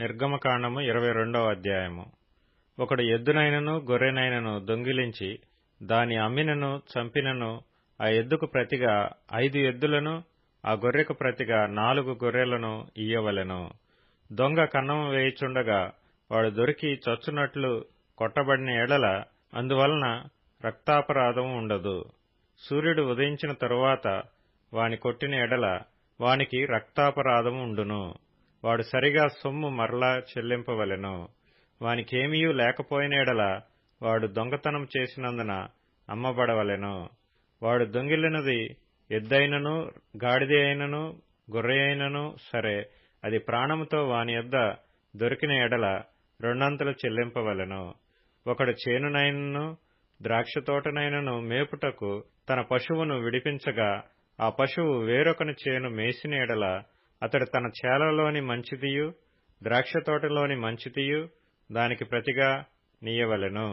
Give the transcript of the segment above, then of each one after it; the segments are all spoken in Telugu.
నిర్గమకాండము ఇరవై రెండవ అధ్యాయము. ఒకడు ఎద్దునైనను గొర్రెనైనను దొంగిలించి దాని అమ్మినను చంపినను ఆ ఎద్దుకు ప్రతిగా ఐదు ఎద్దులను ఆ గొర్రెకు ప్రతిగా నాలుగు గొర్రెలను ఇయ్యవలెను. దొంగ కన్నము వేయుచుండగా వాడు దొరికి చచ్చునట్లు కొట్టబడిన ఎడల అందువలన రక్తాపరాధం ఉండదు. సూర్యుడు ఉదయించిన తరువాత వాని కొట్టిన ఎడల వానికి రక్తాపరాధం ఉండును. వాడు సరిగా సొమ్ము మరలా చెల్లింపవలెను. వానికేమీయూ లేకపోయినేడల వాడు దొంగతనం చేసినందున అమ్మబడవలెను. వాడు దొంగిలినది ఎద్దైనను గాడిద అయినను గొర్రె అయినను సరే అది ప్రాణముతో వాని యొద్ద దొరికిన ఎడల రెండంతలు చెల్లింపవలెను. ఒకడు చేనునైనను ద్రాక్ష తోటనైనను మేపుటకు తన పశువును విడిపించగా ఆ పశువు వేరొకని చేను మేసిన ఎడల అతడు తన చేలలోని మంచిదియు ద్రాక్ష తోటలోని మంచిదియు దానికి ప్రతిగా నీయవలెను.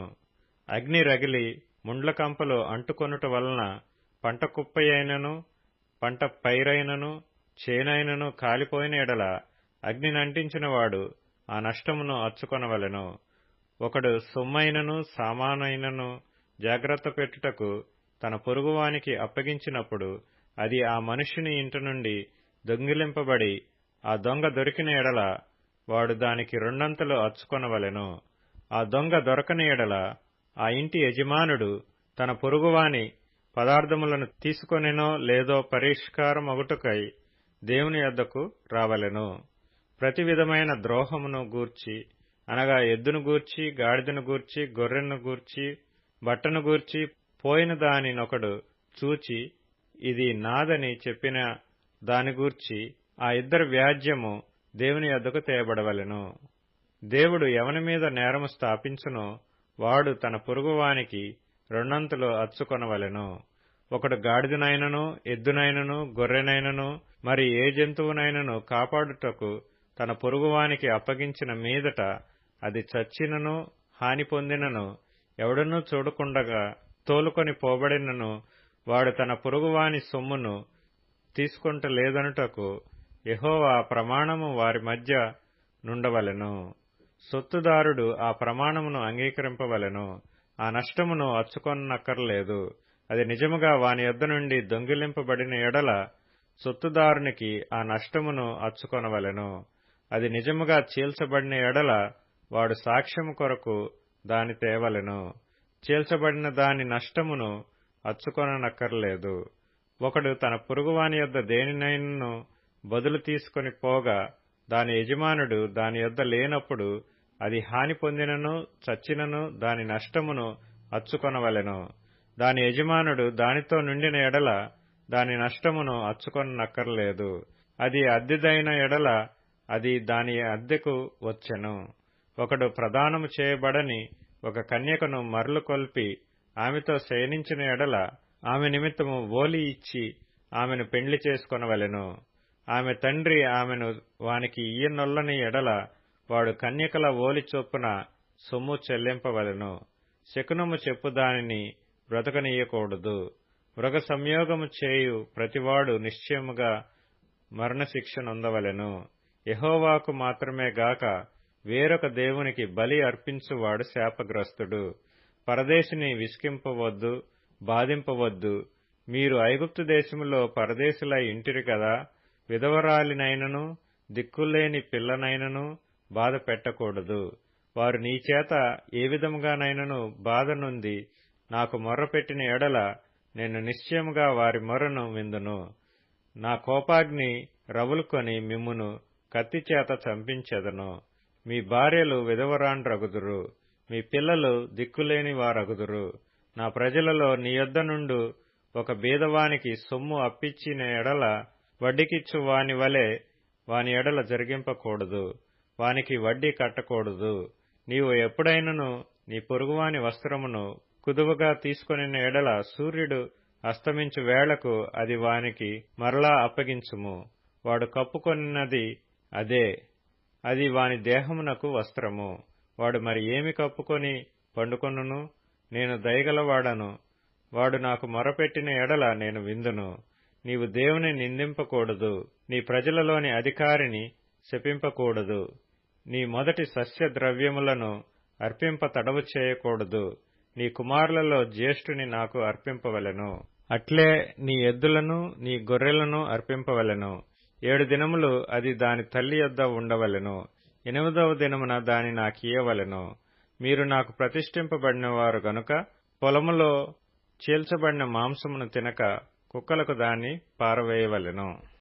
అగ్ని రగిలి ముండ్ల కంపలు అంటుకొనుట వలన పంట కుప్పయైనను పంట పైరైనను చేనైనను కాలిపోయిన ఎడల అగ్నినంటించినవాడు ఆ నష్టమును అచ్చుకొనవలెను. ఒకడు సొమ్మైనను సామానైనను జాగ్రత్త పెట్టుటకు తన పొరుగువానికి అప్పగించినప్పుడు అది ఆ మనుష్యుని ఇంటి నుండి దొంగిలింపబడి ఆ దొంగ దొరికిన ఎడల వాడు దానికి రెండంతలు అచ్చుకొనవలెను. ఆ దొంగ దొరకని ఎడల ఆ ఇంటి యజమానుడు తన పొరుగువాని పదార్థములను తీసుకొనెనో లేదో పరిష్కారమగుటకై దేవుని యొద్దకు రావలెను. ప్రతి విధమైన ద్రోహమును గూర్చి అనగా ఎద్దును గూర్చి గాడిదను గూర్చి గొర్రెను గూర్చి బట్టను గూర్చి పోయిన దానినొకడు చూచి ఇది నాదని చెప్పిన దాని గూర్చి ఆ ఇద్దరు వ్యాజ్యము దేవుని యొద్దకు తేయబడవలెను. దేవుడు ఎవని మీద నేరము స్థాపించునో వాడు తన పొరుగువానికి రెండంతలు అచ్చుకొనవలెను. ఒకడు గాడిదనైనను ఎద్దునైనను గొర్రెనైనను మరి ఏ జంతువునైనను కాపాడుటకు తన పొరుగువానికి అప్పగించిన మీదట అది చచ్చినను హాని పొందినను ఎవడనూ చూడకుండగా తోలుకొని పోబడినను వాడు తన పొరుగువాని సొమ్మును తీసుకుంటలేదనుటకు యహోవా ప్రమాణము వారి మధ్య నుండవలెను. సొత్తుదారుడు ఆ ప్రమాణమును అంగీకరింపవలెను. ఆ నష్టమును అచ్చుకొనక్కర్లేదు. అది నిజముగా వాని యొద్ద నుండి దొంగిలింపబడిన ఎడల సొత్తుదారునికి ఆ నష్టమును అచ్చుకొనవలెను. అది నిజముగా చీల్చబడిన ఎడల వాడు సాక్ష్యము కొరకు దాని తేవలెను. చీల్చబడిన దాని నష్టమును అచ్చుకొననక్కర్లేదు. ఒకడు తన పొరుగువాని యొద్ద దేనినైనను బదులు తీసుకొని పోగా దాని యజమానుడు దాని యొద్ద లేనప్పుడు అది హాని పొందినను చచ్చినను దాని నష్టమును అచ్చుకొనవలెను. దాని యజమానుడు దానితో నిండిన ఎడల దాని నష్టమును అచ్చుకొనక్కర్లేదు. అది అద్దెదైన ఎడల అది దాని అద్దెకు వచ్చెను. ఒకడు ప్రదానము చేయబడని ఒక కన్యకను మరలు కొల్పి ఆమెతో శయనించిన ఎడల ఆమె నిమిత్తము ఓలి ఇచ్చి ఆమెను పెండ్లి చేసుకొనవలెను. ఆమె తండ్రి ఆమెను వానికి ఈయనొల్లని ఎడల వాడు కన్యకల ఓలి చొప్పున సొమ్ము చెల్లింపవలెను. శకునము చెప్పు దానిని బ్రతకనీయకూడదు. మృగ సంయోగము చేయు ప్రతివాడు నిశ్చయముగా మరణశిక్ష నొందవలెను యహోవాకు మాత్రమే గాక వేరొక దేవునికి బలి అర్పించువాడు శాపగ్రస్తుడు. పరదేశిని విసికింపవద్దు బాధింపవద్దు. మీరు ఐగుప్తు దేశములో పరదేశులై ఇంటిరి కదా విధవరాలినైనను దిక్కులేని పిల్లనైనను బాధ పెట్టకూడదు. వారు నీచేత ఏ విధముగానైనను బాధ నుండి నాకు మొర్రపెట్టిన ఎడల నేను నిశ్చయముగా వారి మొర్రను విందును. నా కోపాగ్ని రవులుకొని మిమ్మును కత్తిచేత చంపించెదను. మీ భార్యలు విధవరాండ్రగుదురు. మీ పిల్లలు దిక్కులేని వారగుదురు. నా ప్రజలలో నీ యొద్ద నుండు ఒక బీదవానికి సొమ్ము అప్పిచ్చిన ఎడల వడ్డీకిచ్చు వాని వలె వాని ఎడల జరిగింపకూడదు వానికి వడ్డీ కట్టకూడదు. నీవు ఎప్పుడైనను నీ పొరుగువాని వస్త్రమును కుదువగా తీసుకుని ఎడల సూర్యుడు అస్తమించు వేళకు అది వానికి మరలా అప్పగించుము. వాడు కప్పుకొనినది అదే అది వాని దేహమునకు వస్త్రము. వాడు మరి ఏమి కప్పుకొని పండుకొనును? నేను దయగలవాడను. వాడు నాకు మొరపెట్టిన ఎడల నేను విందును. నీవు దేవుని నిందింపకూడదు. నీ ప్రజలలోని అధికారిని శపింపకూడదు. నీ మొదటి సస్య ద్రవ్యములను అర్పింప తడవు చేయకూడదు. నీ కుమారులలో జ్యేష్ఠుని నాకు అర్పింపవలెను. అట్లే నీ ఎద్దులను నీ గొర్రెలను అర్పింపవలెను. ఏడు దినములు అది దాని తల్లి యొద్ద ఉండవలెను. ఎనిమిదవ దినమున దాని నాకియవలను మీరు నాకు ప్రతిష్ఠింపబడిన వారు గనుక పొలములో చీల్చబడిన మాంసమును తినక కుక్కలకు దాన్ని పారవేయవలెను.